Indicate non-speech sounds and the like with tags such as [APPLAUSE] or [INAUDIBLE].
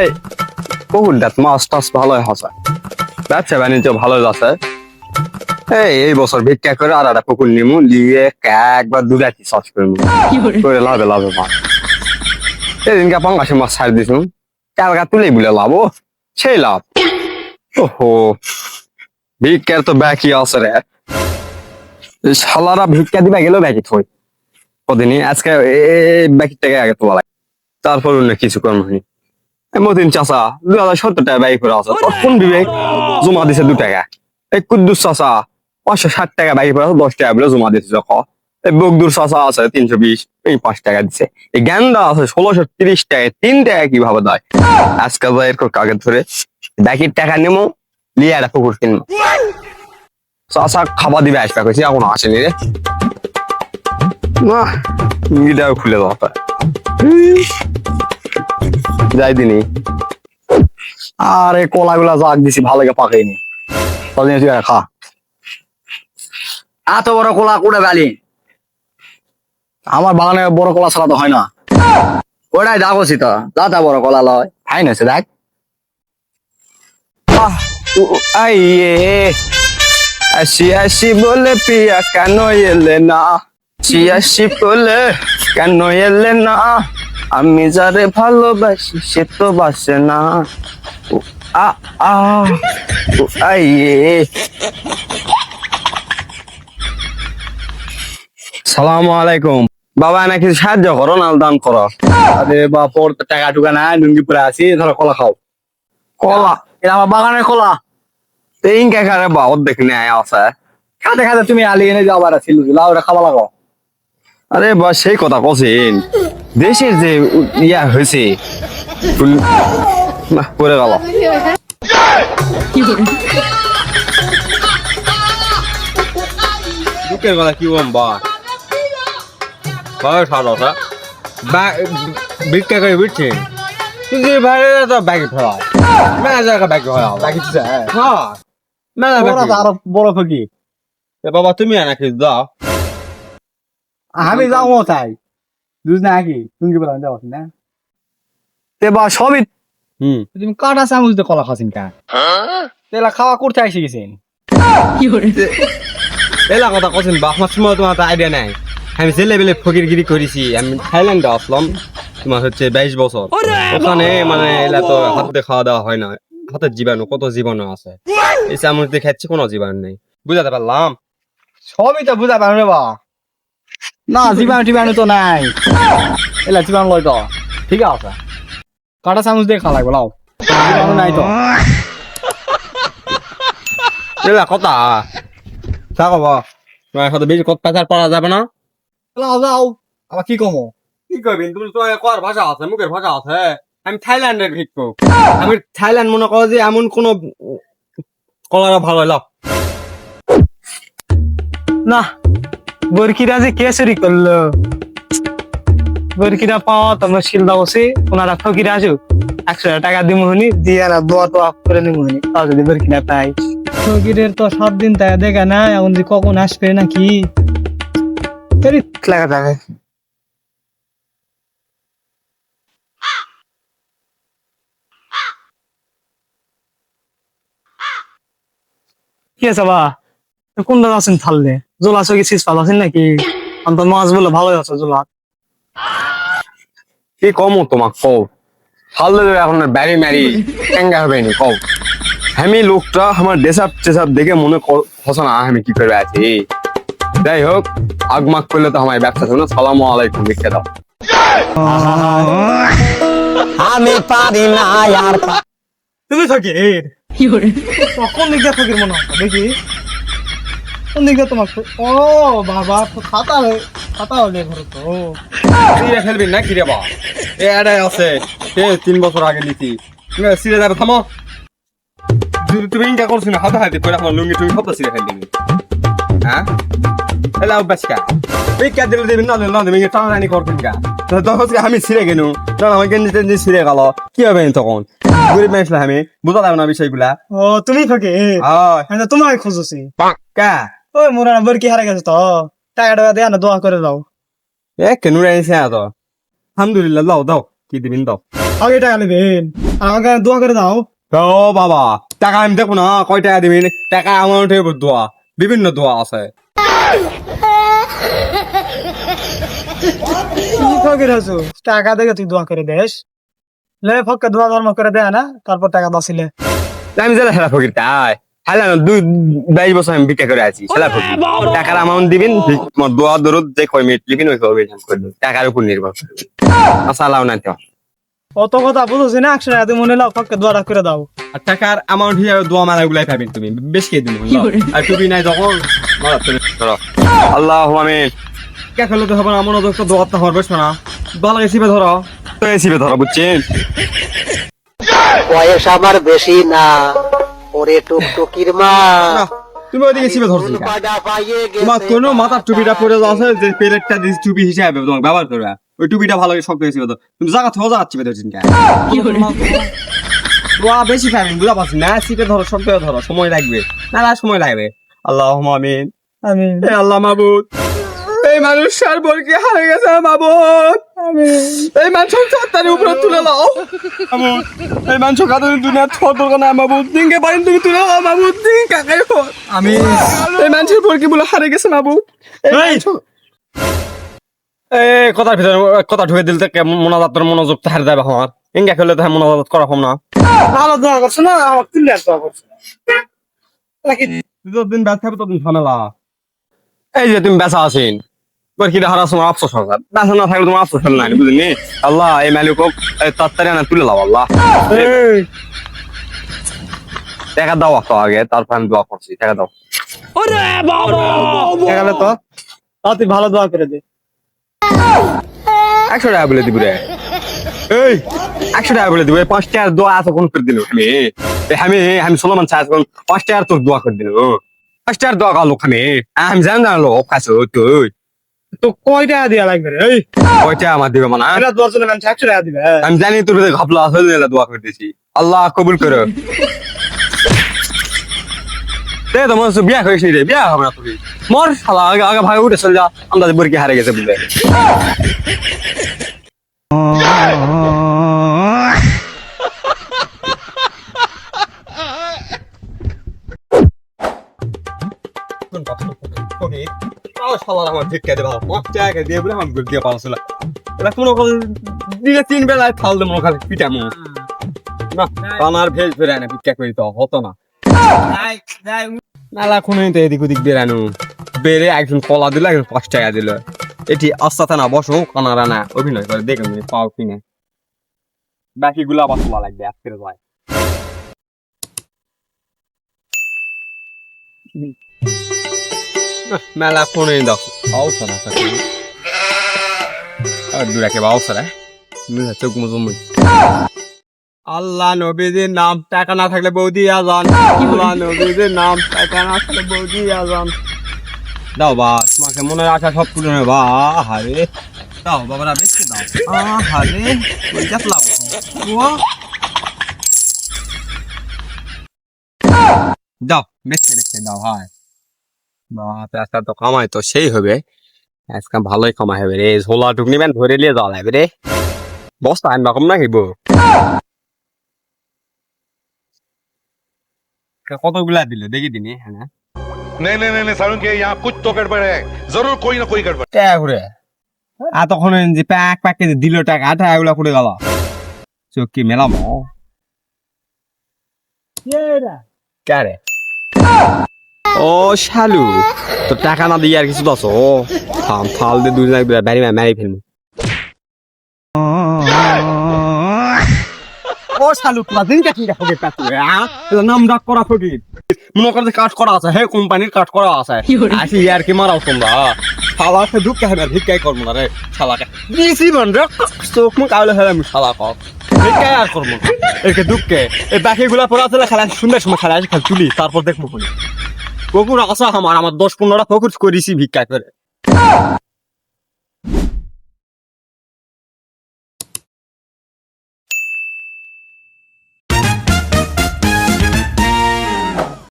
এই বহুত দাঁত মাছ টাছ ভালোই হাসা ব্যবসা বাণিজ্য ভালো আছে। এই এই বছর ভিক্ষা করে আর একটা পুকুর নিমু নিয়ে একবার দু রাতি চাষ করব। করে লাভে লাভে মাছ। এদিনকে পাঙ্গাসে মাছ ছাড় দিছু। কালকা তুলে বলে লাভ সেই লাভ। ওহো ভিক্ষার তো ব্যাকি আছে রে। শালারা ভিক্ষা দিবা গেলেও ব্যাকি থই। কদিনই আজকে এই ব্যাকির টাকা আগে তোলা লাগে। তারপর অন্য কিছু কর্ম হয়নি। এই মতিন চাচা দুই হাজার সত্তর টাকা ব্যয় করে আছে তোর কোন বিবেক? জমা দিছে দু টাকা এই কুদ্দুস চাচা পাঁচশো ষাট টাকা ব্যয় করে আছে দশ টাকা বলে জমা দিছে যখন এই বকদুর চাচা আছে তিনশো বিশ এই পাঁচ টাকা দিছে। এই গ্যান্ডা আছে ষোলোশো তিরিশ টাকা তিন টাকা কীভাবে দেয়? আজকে যাই এরকম কাগজ ধরে ব্যাকির টাকা নেব লিয়ে একটা পুকুর কিনবো। চাচা খাবার দিবে আসবে কইছি এখনও আসেনি রে। না গিটাও খুলে দাও। যাই দিনি। আরে কলা গুলা জাগ দিছি ভালো পাকাইনি। তুই খা। এত বড় কোলা কুড়ে বালি? আমার বাগানে বড় কলা ছাড়া তো হয় না। ওটাই দাগছি তো দাদা বড় কলা লয়। ফাইন দেখ। আসি আসি বলে পিয়া কেন এলে না? আসি আসি বলে কেন এলে না? আমি যারে ভালোবাসি সে তো বাসে না। উ, আ আ উ, সালাম আলাইকুম। বাবা নাকি সাহায্য করো না দান করো। আরে বাপর টাকা টুকা নাই লুঙ্গি পরে আছি ধরো কলা খাও। কলা? এটা আমার বাগানের কলা। তিন কাকারে বা অর্ধেক নেয় আছে। খাতে খাতে তুমি আলি এনে যাও আবার ছিল লাউ ওটা খাওয়া লাগাও আরে বা সেই কথা কছেন দেশের যে ইয়া হয়েছে না পড়ে গেল। বুকের কথা কি বলম বা বাবা সার কথা ভিক্ষা করে বিটছেন কিন্তু ভাইরে তো ব্যাগে ফেলা মেলা ব্যাগে ফেলা বাকি দিছে, হ্যাঁ। মেলা ব্যাগে আরও বড় ফকি। বাবা তুমি আনা কি দাও। আমি যাও তাই। দুধ না কি লুঙ্গি পরে যাও না। তে বা সবই হুম। তুমি কাটা চামচ দিয়ে কলা খাসিন কা তেলা খাওয়া করতে আইসে গেছেন। এলা কথা কছেন বা আমার সময় তোমার তো আইডিয়া নাই। আমি ছেলে বেলে ফকিরগিরি করেছি আমি থাইল্যান্ডে আসলাম তোমার হচ্ছে বাইশ বছর। ওখানে মানে এলা তো হাত খাওয়া দাওয়া হয় না হাতের জীবাণু কত জীবাণু আছে? এই চামচ দিয়ে খাচ্ছি কোনো জীবাণু নেই। বুঝাতে পারলাম? সবই তো বুঝা পারবে বা। না জীবাণু টিবাণু তো নাই। এলা জীবাণু লয় তো। ঠিক আছে। কাটা চামচ দিয়ে খাওয়া লাগবে লাও। জীবাণু নাই তো। এলা কথা। থাকো বা তোমার সাথে বেশি কথা পেঁচার পড়া যাবে না। লাও যাও। আবার কি কমো? কি করবি তুমি তো কর ভাষা আছে মুখের ভাষা আছে। আমি থাইল্যান্ডের ভিক্ষুক আমি থাইল্যান্ড মনে করো যে এমন কোন কলারা ভালো লাভ না। বরকিরা যে কে করল? বরকিরা পাওয়া তো মুশকিল দা বসে, ওনারা ফকিরা আসুক। একশো টাকা দিব হনি, দিয়ে না দোয়া তো আপ করে নিব হনি। তাও যদি বরকিরা পাই ফকিরের তো সাত দিন তাই দেখা না এখন যে কখন আসবে নাকি? লাগা যাবে। কি আছে বা? কোন দাদা আছেন থাললে? জোলা চকি সিস পাল আছেন নাকি? অন্ত মাছ বলে ভালোই আছে জোলা। কি কম তোমাক কও? হাললে এখন ব্যারি ম্যারি কেঙ্গা হবে নি কও। আমি লোকটা আমার ডেসাপ টেসাপ দেখে মনে হসে না আমি কি করে আছি যাই হোক আগমাগ করলে তো আমার ব্যবসা শোনো সালাম আলাইকুম লিখে দাও। তুমি ফকির কোন দিক দিয়ে মনে হচ্ছে দেখি। দিক তোমার ও বাবা খাতা খাতা হলে ঘরে তো। সিরে ফেলবি না কি রে বা এ আড়াই আছে। এ তিন বছর আগে নিতি। সিরে যাবে থামো। যদি তুমি ইনকা করছ না হাতে হাতে করে আমার লুঙ্গি তুমি সব সিরে ফেল হ্যাঁ? এলা অভ্যাস এই কে দিলে দিবি? না না দিবি টানাটানি করবেন কা তখন আমি সিরে গেনু তখন আমার গেঞ্জি টেঞ্জি সিরে গেল কি হবে তখন? গরিব মানুষ আমি বুঝা যাবে না বিষয়গুলা। ও তুমি ফকির হয়। আমি তো তোমায় খুঁজছি কা? ওই মোরা নাম্বার কি হারা গেছে তো? টাকা টাকা দেয়া না দোয়া করে দাও। এ কেন রাইছে এত আলহামদুলিল্লাহ দাও দাও কি দিবিন দাও। আগে টাকা নেবেন। আমাকে দোয়া করে দাও। ও বাবা টাকা আমি দেখো না কয় টাকা দিবি টাকা আমার উঠে দোয়া বিভিন্ন দোয়া আছে। টাকা দেখে তুই দোয়া করে দেস। লে ফককে দোয়া ধর্ম করে দেয় না তারপর টাকা বাঁচিলে আমি জেলা খেলা ফকির তাই। হালা দুই বাইশ বছর আমি ভিক্ষা করে আছি টাকার অ্যামাউন্ট দিবেন তোমার দোয়া দরুদ যে কয় মিনিট লিখিন ওই কয় মিনিট টাকার উপর নির্ভর করে। আচ্ছা লাও না তো অত কথা বুঝছি না একশো টাকা মনে লাও দোয়াটা করে দাও। আর টাকার অ্যামাউন্ট হিসাবে দোয়া মালা গুলাই পাবেন তুমি বেশি খেয়ে দিবো আর টুপি নাই যখন মারা ধরো। আল্লাহ আমিন। কে খেলে তো হবে না মনোযোগ তো দোয়াতে হবে বেশ না? ভালো রেসিপি ধরো। তো এসিবে ধরো বুঝছেন? বয়স আমার বেশি না। ওরে টুকটুকির মা। তুমি ওইদিকে রেসিপি ধরছো তোমার কোনো মাথার টুপিটা পরে আছে যে পেলেটটা দিস টুপি হিসাবে তোমাকে ব্যবহার করবে। ওই টুপিটা ভালো করে শক্ত হয়েছিল তো তুমি জায়গা থেকে জায়গা চিপে ধরছেন কেন? বেশি বুঝা পাচ্ছি না? সিটে ধরো শক্ত ধরো সময় লাগবে। না না সময় লাগবে। আল্লাহ আমিন। আমি হে আল্লাহ মাবুদ। এই মানুষ সারবরকে হারে গেছে মাবুদ এই মানুষ তার উপরে তুলে নাও মাবুদ এই মানুষ কাদের দুনিয়া ছোট না মাবুদ দিনকে পারেন তুমি তুলে নাও মাবুদ দিন কাকাই আমি এই মানুষের পরকে বলে হারে গেছে মাবুদ এই মানুষ- এই কথার ভিতরে কথা ঢুকে দিল থেকে মনোজাতের মনোযোগ তো হারে যাবে আমার ইঙ্গা খেলে তো মনোজাত করা কম না। ভালো দোয়া করছ না আমার তুলে দোয়া করছ। যতদিন খাবে ততদিন ঝামেলা। এই যে তুমি বেচা আছেন। তোর কি হারা সময় আফসোস হবে। বেচা না থাকলে তোমার আফসোস হবে বুঝলি আল্লাহ এই মালিক তাড়াতাড়ি না তুলে দাও আল্লাহ। টাকা দাও তো আগে তারপর আমি দোয়া করছি টাকা দাও। গেলে তো তাও ভালো দোয়া করে দে। একশো টাকা বলে দিব রে। এই। একশো টাকা বলে দিব পাঁচ টাকার দোয়া এত কোন করে দিল? আমি আমি আমি সোলমান চাষ কোন পাঁচ টাকার তোর দোয়া করে দিল। পাঁচ টাকার দোয়া কালো আমি আমি জানি না লোক কাছে তুই তো কয় টাকা দিয়া লাগবে রে? এই ওইটা আমার দিবে মানে এটা দোয়ার জন্য মানুষ একশো টাকা দিবে আমি জানি তোর ঘাপলা হয়ে দোয়া করে দিছি আল্লাহ কবুল করো। তে তো মনে হচ্ছে বিয়া হয়েছে রে বিয়া হবে না তুমি মর শালা আগে আগে ভাই উঠে চল যা আমরা বরকি হারে গেছে বুঝলে। [LAUGHS] আমার ভিক্ষা দেবা পাঁচ টাকা দিয়ে বলে আমি দিয়ে এটা কোনো দিলে তিন বেলায় থাল দেবো ওখানে পিটামো। না ভেজ বেড়ায় ভিক্ষা করি তো হতো না। নালা কোনো তো এদিক ওদিক বেড়ানো। বেড়ে একজন কলা দিল একজন পাঁচ টাকা দিল। এটি আস্তাতে না বসো কানারা না অভিনয় করে দেখুন পাও কিনে। বাকি গুলো আবার তোলা লাগবে আজকে যায়। মেলা দাও। আওসা না তাকে আর দূরাকে বাওসা রে। মিলা চোখ মুজুম আল্লাহ নবীদের নাম টাকা না থাকলে বৌদি আজান। আল্লাহ নবীদের নাম টাকা না থাকলে বৌদি আজান। দাও বা তোমাকে মনে আশা সব পূরণ হবে বা হারে দাও বাবারা বেশি দাও। আহারে ওই যাত লাভ দাও বেশি বেশি দাও হায়। বাপ আজকাল তো কামাই তো সেই হবে আজকাল ভালোই কামাই হবে রে ঝোলা টুকনি ম্যান ধরে নিয়ে যাওয়া লাগবে রে বস্তা আনবা কম না খাইব কতগুলা দিল দেখি দিনি হ্যাঁ नहीं नहीं नहीं नहीं सारुण के यहाँ कुछ तो गड़बड़ है जरूर कोई ना कोई गड़बड़ টাকা করে আর তখন যে প্যাক প্যাক করে দিল টাকা টাকাগুলা করে গেল চোখ কি মেলাম কারে ও শালু তো টাকা না দিয়ে আর কিছু দছ ও থাম ফাল দিয়ে দুজন মারি ফেলব। ও শালু তোরা দিন কাটি দেখো গে পাতু নাম ডাক করা ফকির। মনে করে যে কাট করা আছে হে কোম্পানির কাট করা আছে। আসি আর কি মারাও তোমরা। শালাকে ঢুকে হবে ভিক্ষাই করব না রে শালাকে। দিয়েছি মন রে চোখ মুখ আউলে হলে আমি শালা কর। ভিক্ষাই আর করব না। একে দুঃখে। এই বাকি গুলা পড়া চলে খেলা সুন্দর সময় খেলা আছে খেল তুলি তারপর দেখব কোন কুকুর আসা আমার আমার দশ পনেরোটা ফকুর করেছি ভিক্ষা করে।